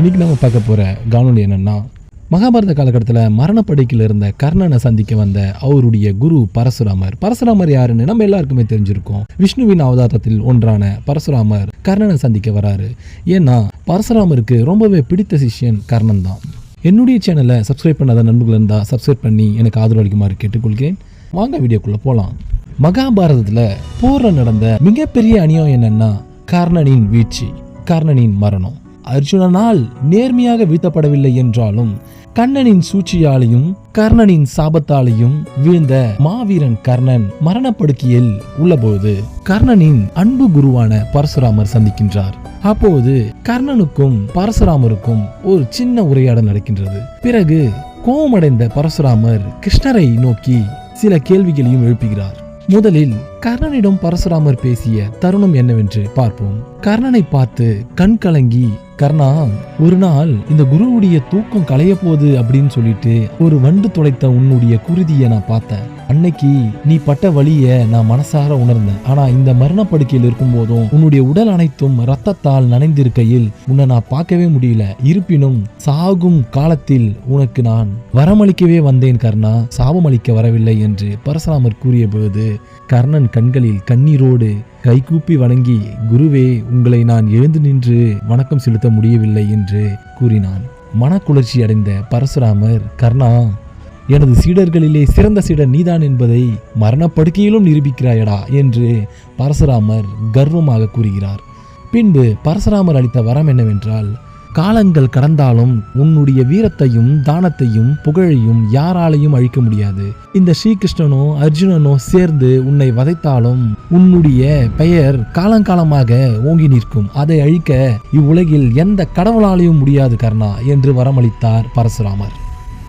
இன்னைக்கு நம்ம பார்க்க போற காணொலி என்னன்னா மகாபாரத காலகட்டத்தில் மரணப்படுக்கையில் இருந்த கர்ணனை சந்திக்க வந்த அவருடைய குரு பரசுராமர். பரசுராமர் யாருன்னு நம்ம எல்லாருக்குமே தெரிஞ்சிருக்கோம். விஷ்ணுவின் அவதாரத்தில் ஒன்றான பரசுராமர் கர்ணனை சந்திக்க வராரு. ஏன்னா பரசுராமருக்கு ரொம்பவே பிடித்த சிஷ்யன் கர்ணன் தான். என்னுடைய சேனலை சப்ஸ்கிரைப் பண்ணாத நண்பர்கள் இருந்தால் சப்ஸ்கிரைப் பண்ணி எனக்கு ஆதரவு அளிக்குமாறு கேட்டுக்கொள்கிறேன். வாங்க வீடியோக்குள்ளே போகலாம் மகாபாரதத்தில் போரில் நடந்த மிகப்பெரிய அநியாயம் என்னன்னா கர்ணனின் வீழ்ச்சி கர்ணனின் மரணம். அர்ஜுனனால் நேர்மையாக வீழ்த்தப்படவில்லை என்றாலும் கண்ணனின் சூழ்ச்சியாலையும் கர்ணனின் சாபத்தாலையும் வீழ்ந்த மாவீரன் கர்ணன் மரணப்படுக்கையில் உள்ளபோது கர்ணனின் அன்பு குருவான பரசுராமர் சந்திக்கின்றார். அப்போது கர்ணனுக்கும் பரசுராமருக்கும் ஒரு சின்ன உரையாடல் நடக்கின்றது. பிறகு கோபமடைந்த பரசுராமர் கிருஷ்ணரை நோக்கி சில கேள்விகளையும் எழுப்புகிறார். முதலில் கர்ணனிடம் பரசுராமர் பேசிய தருணம் என்னவென்று பார்ப்போம். கர்ணனை பார்த்து கண் கலங்கி கர்ணா ஒரு நாள் இந்த குருவுடைய தூக்கம் களைய போகுது அப்படின்னு சொல்லிட்டு ஒரு வண்டு துளைத்த உன்னுடைய குருதியை நான் பார்த்தேன். அன்னைக்கு நீ பட்ட வழியை நான் மனசார உணர்ந்தேன். ஆனா இந்த மரணப்படுக்கையில் இருக்கும் போதும் உன்னுடைய உடல் அனைத்தும் ரத்தத்தால் நனைந்திருக்கையில் உன்னை நான் பார்க்கவே முடியல. இருப்பினும் சாகும் காலத்தில் உனக்கு நான் வரமளிக்கவே வந்தேன் கர்ணா. சாபம் அளிக்க வரவில்லை என்று பரசுராமர் கூறிய போது கர்ணன் கண்களில் கண்ணீரோடு கைகூப்பி வணங்கி குருவே உங்களை நான் எழுந்து நின்று வணக்கம் செலுத்த முடியவில்லை என்று கூறினான். மனக்குளிர்ச்சி அடைந்த பரசுராமர் கர்ணா எனது சீடர்களிலே சிறந்த சீடர் நீதான் என்பதை மரணப்படுக்கையிலும் நிரூபிக்கிறாயடா என்று பரசுராமர் கர்வமாக கூறுகிறார். பின்பு பரசுராமர் அளித்த வரம் என்னவென்றால் காலங்கள் கடந்தாலும் உன்னுடைய வீரத்தையும் தானத்தையும் புகழையும் யாராலையும் அழிக்க முடியாது. இந்த ஸ்ரீகிருஷ்ணனோ அர்ஜுனனோ சேர்ந்து உன்னை வதைத்தாலும் உன்னுடைய பெயர் காலங்காலமாக ஓங்கி நிற்கும். அதை அழிக்க இவ்வுலகில் எந்த கடவுளாலையும் முடியாது கர்ணா என்று வரமளித்தார் பரசுராமர்.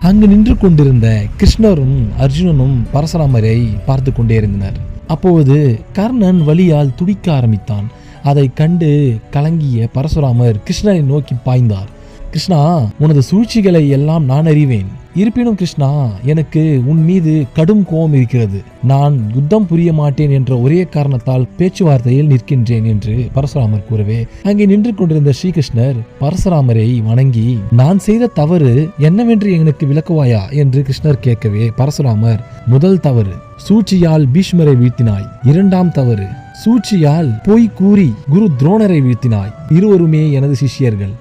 அங்கு நின்று கொண்டிருந்த கிருஷ்ணரும் அர்ஜுனனும் பரசுராமரை பார்த்து கொண்டே இருந்தனர். அப்போது கர்ணன் வழியால் துடிக்க ஆரம்பித்தான். அதை கண்டு கலங்கிய பரசுராமர் கிருஷ்ணரை நோக்கி பாய்ந்தார். கிருஷ்ணா உனது சூழ்ச்சிகளை எல்லாம் நான் அறிவேன். இருப்பினும் கிருஷ்ணா எனக்கு உன் மீது கடும் கோபம் இருக்கிறது. நான் யுத்தம் புரிய மாட்டேன் என்ற ஒரே காரணத்தால் பேச்சுவார்த்தையில் நிற்கின்றேன் என்று பரசுராமர் கூறவே அங்கே நின்று கொண்டிருந்த ஸ்ரீகிருஷ்ணர் பரசுராமரை வணங்கி நான் செய்த தவறு என்னவென்று எனக்கு விளக்குவாயா? என்று கிருஷ்ணர் கேட்கவே பரசுராமர் முதல் தவறு சூழ்ச்சியால் பீஷ்மரை வீழ்த்தினாய். இரண்டாம் தவறு சூழ்ச்சியால் பொய் கூறி குரு துரோணரை வீழ்த்தினாய். இருவருமே எனது சிஷ்யர்கள்.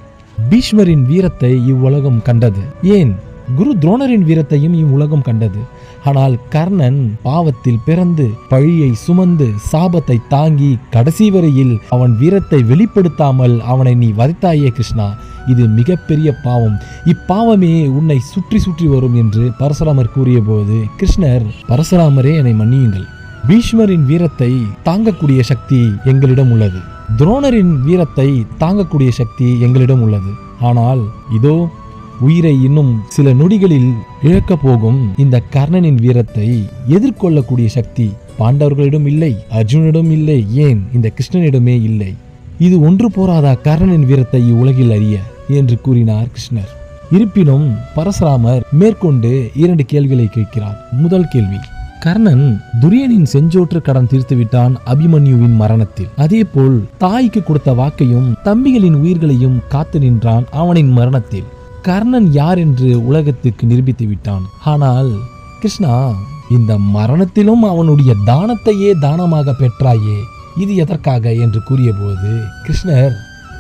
பீஷ்மரின் வீரத்தை இவ்வுலகம் கண்டது. ஏன்? குரு துரோணரின் வீரத்தையும் இவ்வுலகம் கண்டது. ஆனால் கர்ணன் பாவத்தில் பிறந்து பழியை சுமந்து சாபத்தை தாங்கி கடைசி வரையில் அவன் வீரத்தை வெளிப்படுத்தாமல் அவனை நீ வதைத்தாயே கிருஷ்ணா. இது மிகப்பெரிய பாவம். இப்பாவமே உன்னை சுற்றி சுற்றி வரும் என்று பரசுராமர் கூறியபோது கிருஷ்ணர் பரசுராமரே என்னை மன்னியுங்கள். பீஷ்மரின் வீரத்தை தாங்கக்கூடிய சக்தி எங்களிடம் உள்ளது. துரோணரின் வீரத்தை தாங்கக்கூடிய சக்தி எங்களிடம் உள்ளது. ஆனால் இதோ உயிரை இன்னும் சில நொடிகளில் இழக்கப் போகும் இந்த கர்ணனின் வீரத்தை எதிர்கொள்ளக்கூடிய சக்தி பாண்டவர்களிடம் இல்லை அர்ஜுனிடம் இல்லை ஏன் இந்த கிருஷ்ணனிடமே இல்லை? இது ஒன்று போராதா கர்ணனின் வீரத்தை இவ்வுலகில் அறிய என்று கூறினார் கிருஷ்ணர். இருப்பினும் பரசுராமர் மேற்கொண்டு இரண்டு கேள்விகளை கேட்கிறார். முதல் கேள்வி கர்ணன் துரியனின் செஞ்சோற்று கடன் தீர்த்து விட்டான் அபிமன்யுவின் மரணத்தில். அதேபோல் தாய்க்கு கொடுத்த வாக்கையும் தம்பிகளின் உயிர்களையும் காத்து நின்றான் அவனின் மரணத்தில். கர்ணன் யார் என்று உலகத்திற்கு நிரூபித்து விட்டான். ஆனால் கிருஷ்ணா இந்த மரணத்திலும் அவனுடைய தானத்தையே தானமாக பெற்றாயே இது எதற்காக என்று கூறியபோது கிருஷ்ணர்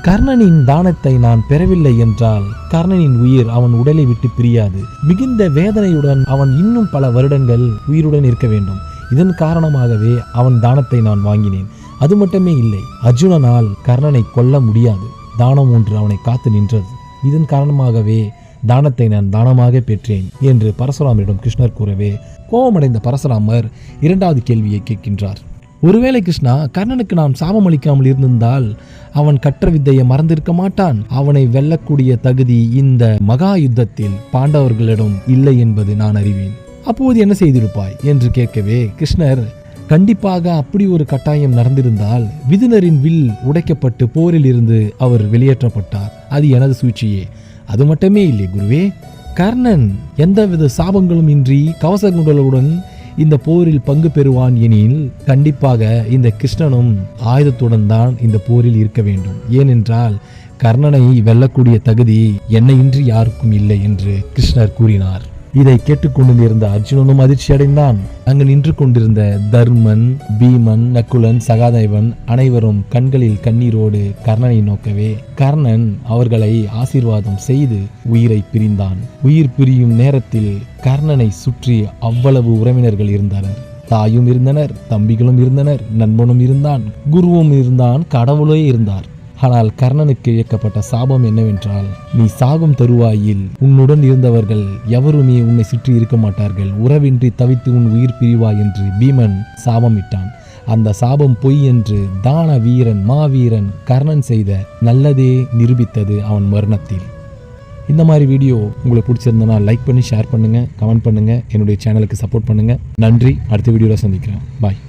கர்ணனின் தானத்தை நான் பெறவில்லை என்றால் கர்ணனின் உயிர் அவன் உடலை விட்டு பிரியாது. மிகுந்த வேதனையுடன் அவன் இன்னும் பல வருடங்கள் உயிருடன் இருக்க வேண்டும். இதன் காரணமாகவே அவன் தானத்தை நான் வாங்கினேன். அது மட்டுமே இல்லை அர்ஜுனனால் கர்ணனை கொல்ல முடியாது. தானம் ஒன்று அவனை காத்து நின்றது. இதன் காரணமாகவே தானத்தை நான் தானமாக பெற்றேன் என்று பரசுராமரிடம் கிருஷ்ணர் கூறவே கோபமடைந்த பரசுராமர் இரண்டாவது கேள்வியை கேட்கின்றார். ஒருவேளை கிருஷ்ணா கர்ணனுக்கு நான் சாபம் அளிக்காமல் இருந்திருந்தால் அவன் கற்ற வித்தையை மறந்திருக்க மாட்டான். அவனை வெல்லக்கூடிய தகுதி இந்த மகா யுத்தத்தில் பாண்டவர்களிடம் இல்லை என்பது நான் அறிவேன். அப்போது என்ன செய்திருப்பாய் என்று கேட்கவே கிருஷ்ணர் கண்டிப்பாக அப்படி ஒரு கட்டாயம் நடந்திருந்தால் விதுனரின் வில் உடைக்கப்பட்டு போரில் இருந்து அவர் வெளியேற்றப்பட்டார். அது எனது சூழ்ச்சியே. அது மட்டுமே இல்லை குருவே. கர்ணன் எந்தவித சாபங்களும் இன்றி கவசங்களுடன் இந்த போரில் பங்கு பெறுவான் எனில் கண்டிப்பாக இந்த கிருஷ்ணனும் ஆயுதத்துடன் தான் இந்த போரில் இருக்க வேண்டும். ஏனென்றால் கர்ணனை வெல்லக்கூடிய தகுதி என்னையின்றி யாருக்கும் இல்லை என்று கிருஷ்ணர் கூறினார். இதை கேட்டுக்கொண்டிருந்த அர்ஜுனனும் அதிர்ச்சி அடைந்தான் அங்கு நின்று கொண்டிருந்த தர்மன் பீமன் நக்குலன் சகாதேவன் அனைவரும் கண்களில் கண்ணீரோடு கர்ணனை நோக்கவே கர்ணன் அவர்களை ஆசீர்வாதம் செய்து உயிரை பிரிந்தான். உயிர் பிரியும் நேரத்தில் கர்ணனை சுற்றி அவ்வளவு உறவினர்கள் இருந்தனர். தாயும் இருந்தனர் தம்பிகளும் இருந்தனர் நண்பனும் இருந்தான் குருவும் இருந்தான் கடவுளே இருந்தார். ஆனால் கர்ணனுக்கு இயக்கப்பட்ட சாபம் என்னவென்றால் நீ சாகும் தருவாயில் உன்னுடன் இருந்தவர்கள் எவருமே உன்னை சுற்றி இருக்க மாட்டார்கள். உறவின்றி தவித்து உன் உயிர் பிரிவாய் என்று பீமன் சாபமிட்டான் அந்த சாபம் பொய் என்று தான வீரன் மாவீரன் கர்ணன் செய்த நல்லதே நிரூபித்தது அவன் மரணத்தில். இந்த மாதிரி வீடியோ உங்களுக்கு பிடிச்சிருந்தனா லைக் பண்ணி ஷேர் பண்ணுங்கள் கமெண்ட் பண்ணுங்கள் என்னுடைய சேனலுக்கு சப்போர்ட் பண்ணுங்கள் நன்றி. அடுத்த வீடியோவில் சந்திக்கிறேன். பாய்